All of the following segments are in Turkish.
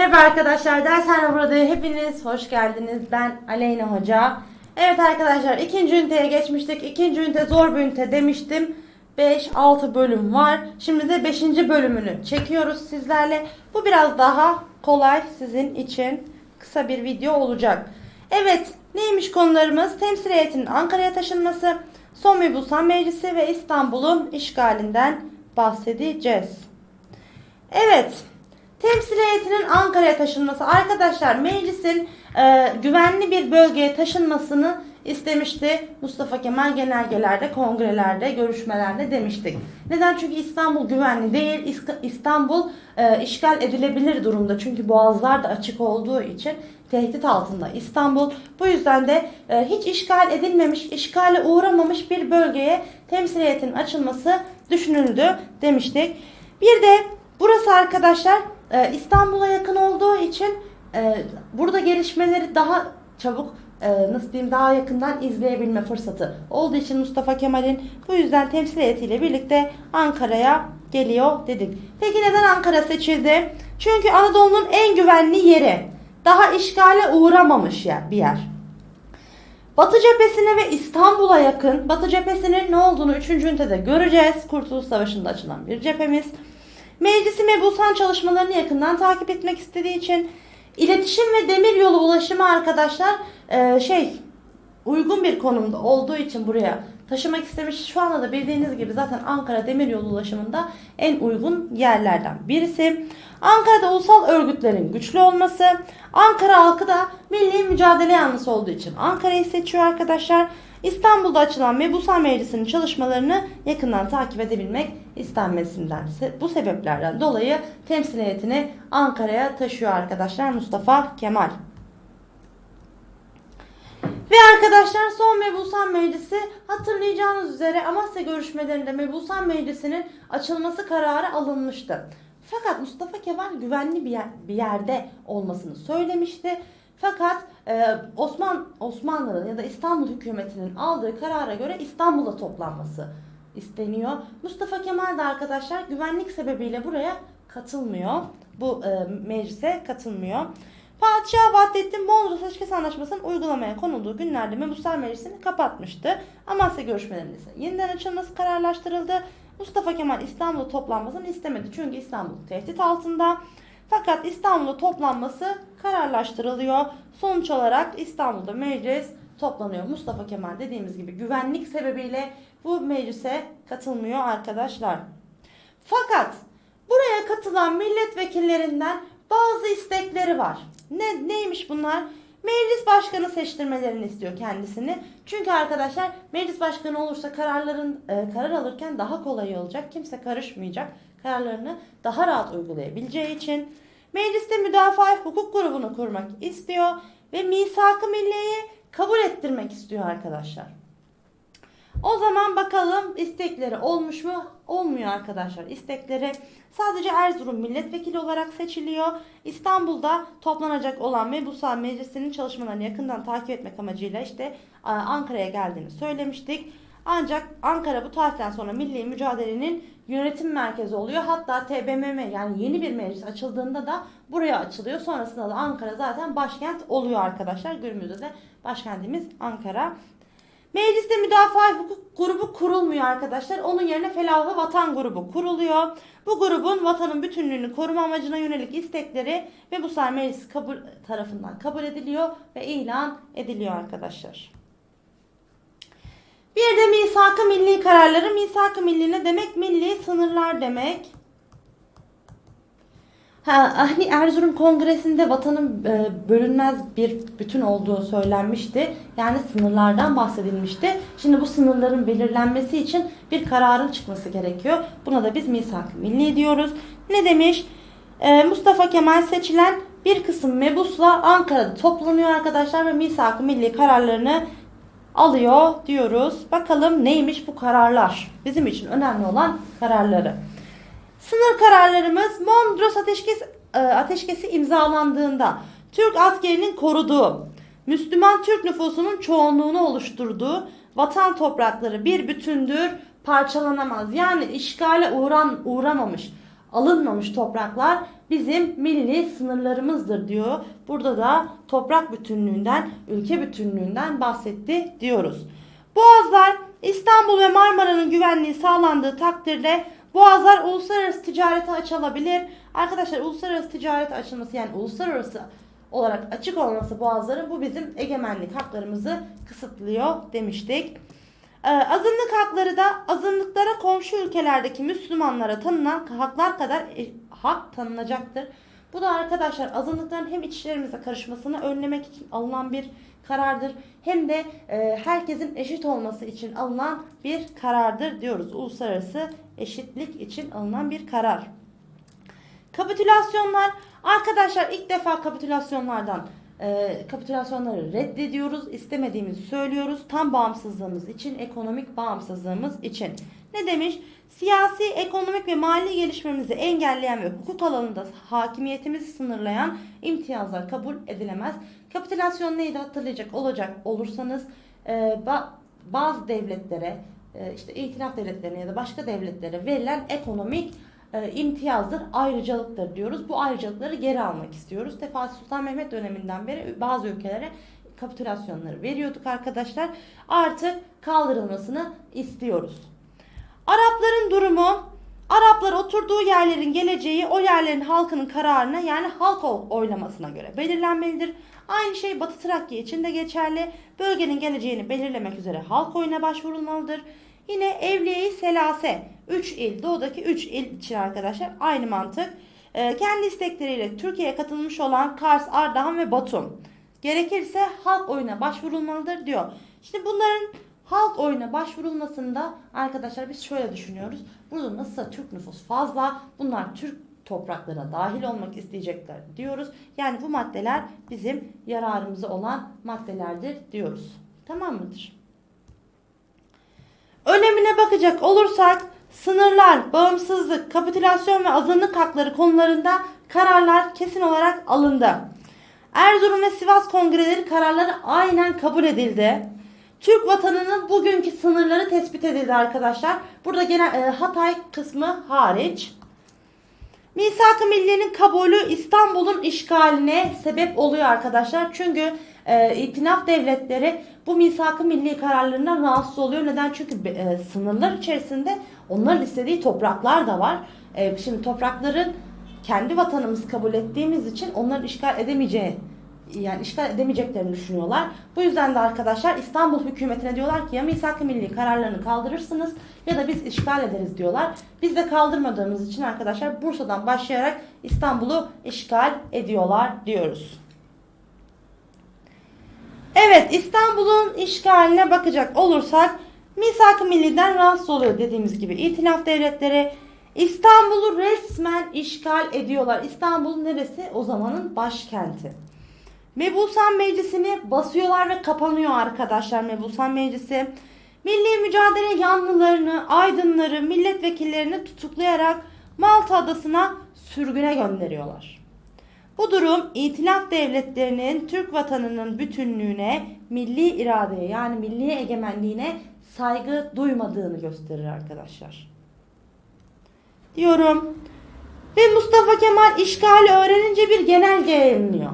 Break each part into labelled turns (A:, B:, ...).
A: Merhaba arkadaşlar, dershane burada hepiniz hoş geldiniz. Ben Aleyna Hoca. Evet arkadaşlar, ikinci üniteye geçmiştik. İkinci ünite zor bir ünite demiştim. 5-6 bölüm var. Şimdi de 5. bölümünü çekiyoruz sizlerle. Bu biraz daha kolay sizin için kısa bir video olacak. Evet, neymiş konularımız? Temsil heyetinin Ankara'ya taşınması, Son Mebusan Meclisi ve İstanbul'un işgalinden bahsedeceğiz. Evet. Temsil heyetinin Ankara'ya taşınması. Arkadaşlar meclisin e, güvenli bir bölgeye taşınmasını istemişti. Mustafa Kemal genelgelerde, kongrelerde, görüşmelerde demiştik. Neden? Çünkü İstanbul güvenli değil. İstanbul e, işgal edilebilir durumda. Çünkü boğazlar da açık olduğu için tehdit altında İstanbul. Bu yüzden de e, hiç işgal edilmemiş, işgale uğramamış bir bölgeye temsil açılması düşünüldü demiştik. Bir de burası arkadaşlar e, İstanbul'a yakın olduğu için e, burada gelişmeleri daha çabuk e, nasıl diyeyim daha yakından izleyebilme fırsatı olduğu için Mustafa Kemal'in bu yüzden temsil heyetiyle birlikte Ankara'ya geliyor dedik. Peki neden Ankara seçildi? Çünkü Anadolu'nun en güvenli yeri. Daha işgale uğramamış yer, bir yer. Batı cephesine ve İstanbul'a yakın. Batı cephesinin ne olduğunu 3. ünitede göreceğiz. Kurtuluş Savaşı'nda açılan bir cephemiz. Meclisi mebusan çalışmalarını yakından takip etmek istediği için iletişim ve demir yolu ulaşımı arkadaşlar e, şey uygun bir konumda olduğu için buraya taşımak istemiş. Şu anda da bildiğiniz gibi zaten Ankara demiryolu ulaşımında en uygun yerlerden birisi. Ankara'da ulusal örgütlerin güçlü olması, Ankara halkı da milli mücadele yanlısı olduğu için Ankara'yı seçiyor arkadaşlar. İstanbul'da açılan Mebusan Meclisi'nin çalışmalarını yakından takip edebilmek istenmesinden bu sebeplerden dolayı temsil heyetini Ankara'ya taşıyor arkadaşlar Mustafa Kemal. Ve arkadaşlar son Mebusan Meclisi hatırlayacağınız üzere Amasya görüşmelerinde Mebusan Meclisi'nin açılması kararı alınmıştı. Fakat Mustafa Kemal güvenli bir, yer, bir yerde olmasını söylemişti. Fakat e, Osman Osmanlı'nın ya da İstanbul hükümetinin aldığı karara göre İstanbul'da toplanması isteniyor. Mustafa Kemal de arkadaşlar güvenlik sebebiyle buraya katılmıyor. Bu e, meclise katılmıyor. Padişah Vahdettin Mondros Ateşkes Anlaşması'nın uygulamaya konulduğu günlerde Mebuslar Meclisi'ni kapatmıştı. Amasya görüşmelerinde ise yeniden açılması kararlaştırıldı. Mustafa Kemal İstanbul'da toplanmasını istemedi. Çünkü İstanbul tehdit altında. Fakat İstanbul'da toplanması kararlaştırılıyor. Sonuç olarak İstanbul'da meclis toplanıyor. Mustafa Kemal dediğimiz gibi güvenlik sebebiyle bu meclise katılmıyor arkadaşlar. Fakat buraya katılan milletvekillerinden bazı istekleri var. Ne neymiş bunlar? Meclis başkanı seçtirmelerini istiyor kendisini. Çünkü arkadaşlar meclis başkanı olursa kararların e, karar alırken daha kolay olacak. Kimse karışmayacak. Kararlarını daha rahat uygulayabileceği için mecliste müdafaa hukuk grubunu kurmak istiyor ve misak-ı milliyeyi kabul ettirmek istiyor arkadaşlar. O zaman bakalım istekleri olmuş mu? Olmuyor arkadaşlar. İstekleri sadece Erzurum milletvekili olarak seçiliyor. İstanbul'da toplanacak olan Mebusan Meclisi'nin çalışmalarını yakından takip etmek amacıyla işte Ankara'ya geldiğini söylemiştik. Ancak Ankara bu tarihten sonra milli mücadelenin yönetim merkezi oluyor. Hatta TBMM yani yeni bir meclis açıldığında da buraya açılıyor. Sonrasında da Ankara zaten başkent oluyor arkadaşlar. Günümüzde de başkentimiz Ankara. Mecliste müdafaa hukuk grubu kurulmuyor arkadaşlar. Onun yerine Felahı Vatan grubu kuruluyor. Bu grubun vatanın bütünlüğünü koruma amacına yönelik istekleri ve bu sayede meclis kabul tarafından kabul ediliyor ve ilan ediliyor arkadaşlar. Bir de misak-ı milli kararları. Misak-ı milli ne demek? Milli sınırlar demek. Ha, hani Erzurum Kongresi'nde vatanın e, bölünmez bir bütün olduğu söylenmişti. Yani sınırlardan bahsedilmişti. Şimdi bu sınırların belirlenmesi için bir kararın çıkması gerekiyor. Buna da biz misak milli diyoruz. Ne demiş? E, Mustafa Kemal seçilen bir kısım mebusla Ankara'da toplanıyor arkadaşlar ve misak milli kararlarını alıyor diyoruz. Bakalım neymiş bu kararlar? Bizim için önemli olan kararları. Sınır kararlarımız Mondros Ateşkes, e, Ateşkesi imzalandığında Türk askerinin koruduğu, Müslüman Türk nüfusunun çoğunluğunu oluşturduğu vatan toprakları bir bütündür, parçalanamaz. Yani işgale uğran, uğramamış. Alınmamış topraklar bizim milli sınırlarımızdır diyor. Burada da toprak bütünlüğünden, ülke bütünlüğünden bahsetti diyoruz. Boğazlar İstanbul ve Marmara'nın güvenliği sağlandığı takdirde boğazlar uluslararası ticarete açılabilir. Arkadaşlar uluslararası ticarete açılması yani uluslararası olarak açık olması boğazların bu bizim egemenlik haklarımızı kısıtlıyor demiştik. Ee, azınlık hakları da azınlıklara komşu ülkelerdeki Müslümanlara tanınan haklar kadar e, hak tanınacaktır. Bu da arkadaşlar azınlıkların hem içlerimize karışmasını önlemek için alınan bir karardır. Hem de e, herkesin eşit olması için alınan bir karardır diyoruz. Uluslararası eşitlik için alınan bir karar. Kapitülasyonlar arkadaşlar ilk defa kapitülasyonlardan e, kapitülasyonları reddediyoruz. istemediğimizi söylüyoruz. Tam bağımsızlığımız için, ekonomik bağımsızlığımız için. Ne demiş? Siyasi, ekonomik ve mali gelişmemizi engelleyen ve hukuk alanında hakimiyetimizi sınırlayan imtiyazlar kabul edilemez. Kapitülasyon neydi hatırlayacak olacak olursanız e, ba- bazı devletlere e, işte itilaf devletlerine ya da başka devletlere verilen ekonomik e, imtiyazdır, ayrıcalıktır diyoruz. Bu ayrıcalıkları geri almak istiyoruz. Fatih Sultan Mehmet döneminden beri bazı ülkelere kapitülasyonları veriyorduk arkadaşlar. Artık kaldırılmasını istiyoruz. Arapların durumu Araplar oturduğu yerlerin geleceği o yerlerin halkının kararına yani halk oy- oylamasına göre belirlenmelidir. Aynı şey Batı Trakya için de geçerli. Bölgenin geleceğini belirlemek üzere halk oyuna başvurulmalıdır. Yine Evliye-i Selase 3 il, doğudaki 3 il için arkadaşlar aynı mantık. Ee, kendi istekleriyle Türkiye'ye katılmış olan Kars, Ardahan ve Batum. Gerekirse halk oyuna başvurulmalıdır diyor. Şimdi bunların halk oyuna başvurulmasında arkadaşlar biz şöyle düşünüyoruz. Burada nasılsa Türk nüfus fazla. Bunlar Türk topraklarına dahil olmak isteyecekler diyoruz. Yani bu maddeler bizim yararımıza olan maddelerdir diyoruz. Tamam mıdır? Önemine bakacak olursak sınırlar, bağımsızlık, kapitülasyon ve azınlık hakları konularında kararlar kesin olarak alındı. Erzurum ve Sivas kongreleri kararları aynen kabul edildi. Türk vatanının bugünkü sınırları tespit edildi arkadaşlar. Burada genel e, Hatay kısmı hariç. Misak-ı Milliye'nin kabulü İstanbul'un işgaline sebep oluyor arkadaşlar. Çünkü e, itinaf devletleri bu misak-ı milli kararlarından rahatsız oluyor. Neden? Çünkü e, sınırlar içerisinde onların istediği topraklar da var. E, şimdi toprakların kendi vatanımız kabul ettiğimiz için onların işgal edemeyeceği yani işgal edemeyeceklerini düşünüyorlar. Bu yüzden de arkadaşlar İstanbul hükümetine diyorlar ki ya misak-ı milli kararlarını kaldırırsınız ya da biz işgal ederiz diyorlar. Biz de kaldırmadığımız için arkadaşlar Bursa'dan başlayarak İstanbul'u işgal ediyorlar diyoruz. Evet İstanbul'un işgaline bakacak olursak misak-ı milliden rahatsız oluyor dediğimiz gibi. İtilaf devletleri İstanbul'u resmen işgal ediyorlar. İstanbul neresi? O zamanın başkenti. Mebusan Meclisi'ni basıyorlar ve kapanıyor arkadaşlar Mebusan Meclisi. Milli mücadele yanlılarını, aydınları, milletvekillerini tutuklayarak Malta adasına sürgüne gönderiyorlar. Bu durum itilaf devletlerinin Türk vatanının bütünlüğüne, milli iradeye yani milli egemenliğine saygı duymadığını gösterir arkadaşlar. Diyorum. Ve Mustafa Kemal işgali öğrenince bir genelge yayınlıyor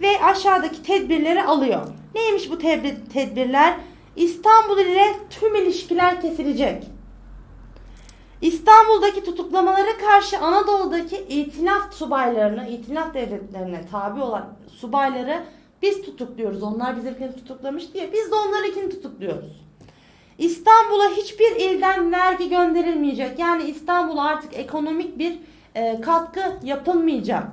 A: ve aşağıdaki tedbirleri alıyor. Neymiş bu tedbir, tedbirler? İstanbul ile tüm ilişkiler kesilecek. İstanbul'daki tutuklamalara karşı Anadolu'daki itilaf subaylarını, itilaf devletlerine tabi olan subayları biz tutukluyoruz. Onlar bizimkini tutuklamış diye biz de onlarınkini tutukluyoruz. İstanbul'a hiçbir ilden vergi gönderilmeyecek. Yani İstanbul'a artık ekonomik bir e, katkı yapılmayacak.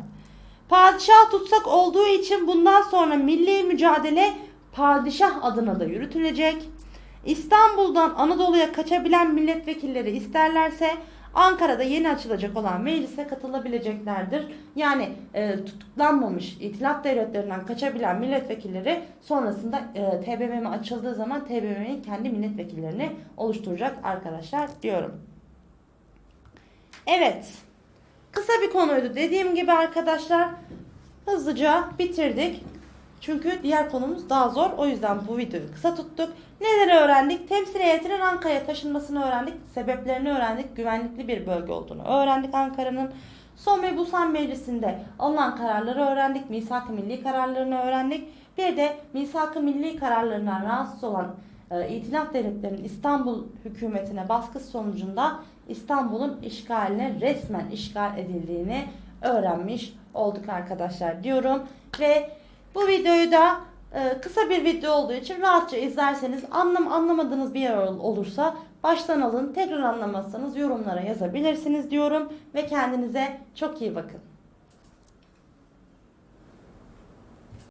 A: Padişah tutsak olduğu için bundan sonra milli mücadele padişah adına da yürütülecek. İstanbul'dan Anadolu'ya kaçabilen milletvekilleri isterlerse Ankara'da yeni açılacak olan meclise katılabileceklerdir. Yani e, tutuklanmamış itilaf devletlerinden kaçabilen milletvekilleri sonrasında e, TBMM açıldığı zaman TBMM'nin kendi milletvekillerini oluşturacak arkadaşlar diyorum. Evet. Kısa bir konuydu. Dediğim gibi arkadaşlar hızlıca bitirdik. Çünkü diğer konumuz daha zor. O yüzden bu videoyu kısa tuttuk. Neleri öğrendik? Temsil heyetinin Ankara'ya taşınmasını öğrendik. Sebeplerini öğrendik. Güvenlikli bir bölge olduğunu öğrendik Ankara'nın. Son ve Busan Meclisi'nde alınan kararları öğrendik. Misak-ı milli kararlarını öğrendik. Bir de misak-ı milli kararlarından rahatsız olan e, itilaf devletlerinin İstanbul hükümetine baskısı sonucunda İstanbul'un işgaline resmen işgal edildiğini öğrenmiş olduk arkadaşlar diyorum. Ve bu videoyu da e, kısa bir video olduğu için rahatça izlerseniz anlam anlamadığınız bir yer ol- olursa baştan alın tekrar anlamazsanız yorumlara yazabilirsiniz diyorum ve kendinize çok iyi bakın.